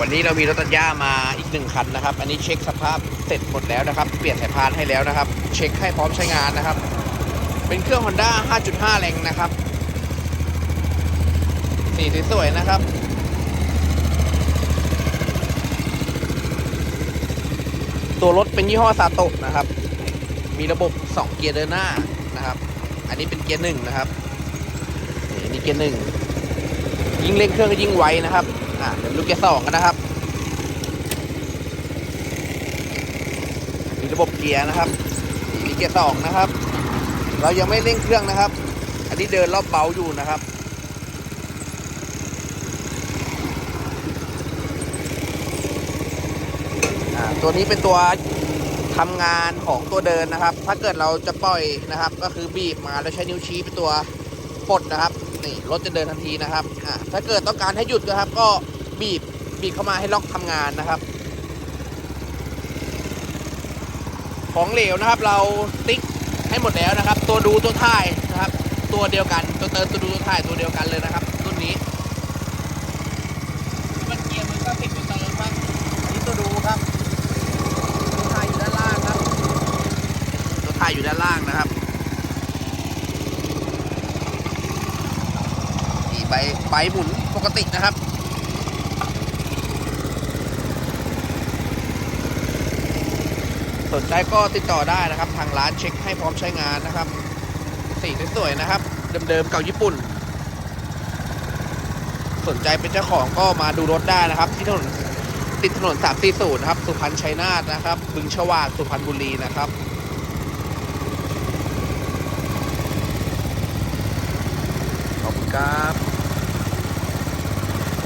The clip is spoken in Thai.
วันนี้เรามีรถตัดหญ้ามาอีกหนึ่งคันนะครับ อันนี้เช็คสภาพเสร็จหมดแล้วนะครับ เปลี่ยนสายพานให้แล้วนะครับ เช็คให้พร้อมใช้งานนะครับ เป็นเครื่อง Honda 5.5 แรงนะครับ สีสวยๆนะครับ ตัวรถเป็นยี่ห้อซาโตะนะครับ มีระบบ 2 เกียร์เดินหน้านะครับ อันนี้เป็นเกียร์หนึ่งนะครับนี่อันนี้เกียร์หนึ่งยิ่งเร่งเครื่องก็ยิ่งไวนะครับ อ่าเดี๋ยวดูเกียร์สองกันนะครับ มีระบบเกียร์นะครับมีเกียร์สองนะครับ เรายังไม่เร่งเครื่องนะครับ อันนี้เดินรอบเบาอยู่นะครับตัวนี้เป็นตัวทำงานของตัวเดินนะครับ ถ้าเกิดเราจะปล่อยนะครับ ก็คือบีบมาแล้วใช้นิ้วชี้เป็นตัว ปลดนะครับนี่รถจะเดินทันทีนะครับอ่าถ้าเกิดต้องการให้หยุดนะครับ ก็บีบบีบเข้ามาให้ล็อกทำงานนะครับ ของเหลวนะครับ เราติ๊กให้หมดแล้วนะครับ ตัวดูตัวถ่ายนะครับ ตัวเดียวกันตัวเติมตัวดูตัวถ่ายตัวเดียวกันเลยนะครับรุ่นนี้มันเกียร์มันก็ติดตัวเติมครับอันนี้ตัวดูครับตัวถ่ายอยู่ด้านล่างครับ ตัวถ่ายอยู่ด้านล่างนะครับนี่ ใบใบหมุนปกตินะครับสนใจก็ติดต่อได้นะครับ ทางร้านเช็คให้พร้อมใช้งานนะครับ สีสวยๆนะครับ เดิมๆเก่าญี่ปุ่น สนใจเป็นเจ้าของก็มาดูรถได้นะครับ ที่ถนนติดถนน 340 นะครับ สุพรรณชัยนาทนะครับ บึงฉวากสุพรรณบุรีนะครับขอบคุณครับ